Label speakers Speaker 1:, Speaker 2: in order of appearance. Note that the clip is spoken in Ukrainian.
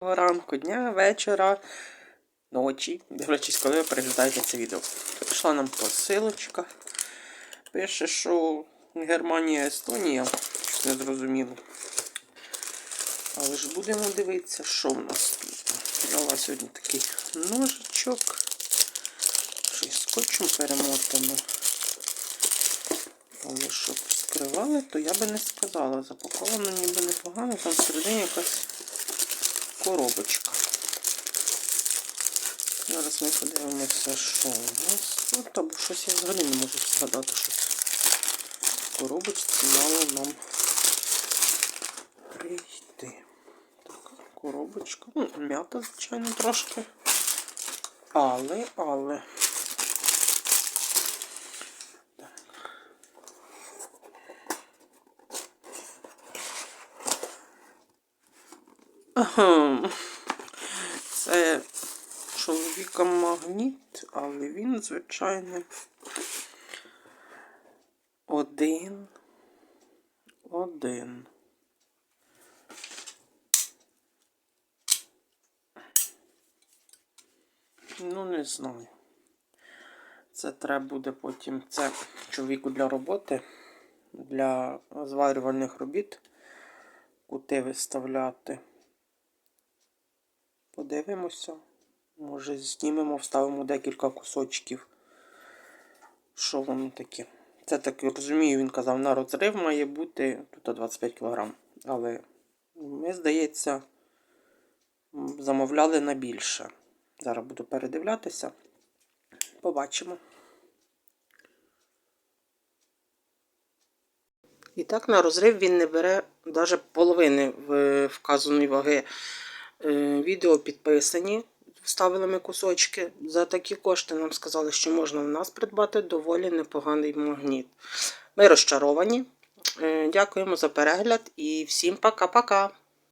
Speaker 1: ранку, дня, вечора, ночі, дивлячись, коли ви переглядаєте це відео. Прийшла нам посилочка. Пише, що Германія, Естонія, щось не зрозуміло. Але ж будемо дивитися, що в нас тут. Взяла сьогодні такий ножичок. Щось скотчем перемотано. Але щоб скривали, то я би не сказала. Запаковано ніби непогано, там всередині якась коробочка. Зараз ми подивимося, що у нас Ну, або щось я взагалі не можу згадати, що в коробочці мало нам прийти. Так, коробочка. М'ята, звичайно, трошки. Але, але. Це чоловіка магніт, але він, звичайно, один. Один. Ну, не знаю. Це треба буде потім. Це чоловіку для роботи, для зварювальних робіт. Кути виставляти. Подивимося. Може знімемо, вставимо декілька кусочків. Що воно таке? Це так я розумію, він казав, на розрив має бути тут 25 кг. Але ми, здається, замовляли на більше. Зараз буду передивлятися. Побачимо. І так, на розрив він не бере навіть половини вказаної ваги. Е, Відео підписані, вставили ми кусочки. За такі кошти нам сказали, що можна в нас придбати доволі непоганий магніт. Ми розчаровані. Е, Дякуємо за перегляд і всім пока-пока!